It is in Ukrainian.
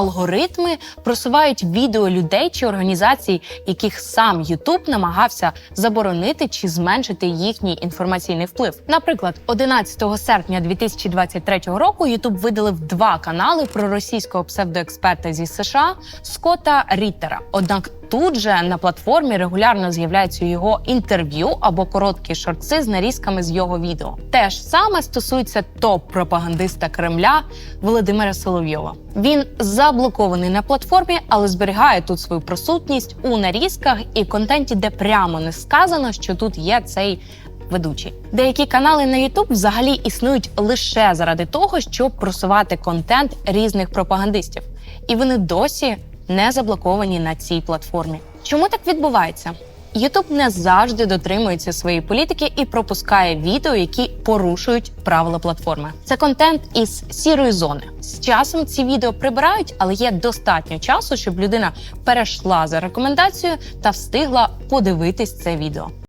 алгоритми просувають відео людей чи організацій, яких сам YouTube намагався заборонити чи зменшити їхній інформаційний вплив. Наприклад, 11 серпня 2023 року YouTube видалив два канали про російського псевдоексперта зі США Скотта Ріттера. Однак тут же на платформі регулярно з'являються його інтерв'ю або короткі шорти з нарізками з його відео. Те ж саме стосується топ-пропагандиста Кремля Володимира Соловйова. Він заблокований на платформі, але зберігає тут свою присутність у нарізках і контенті, де прямо не сказано, що тут є цей. Ведучий деякі канали на YouTube взагалі існують лише заради того, щоб просувати контент різних пропагандистів, і вони досі не заблоковані на цій платформі. Чому так відбувається? YouTube не завжди дотримується своєї політики і пропускає відео, які порушують правила платформи. Це контент із сірої зони. З часом ці відео прибирають, але є достатньо часу, щоб людина перейшла за рекомендацією та встигла подивитись це відео.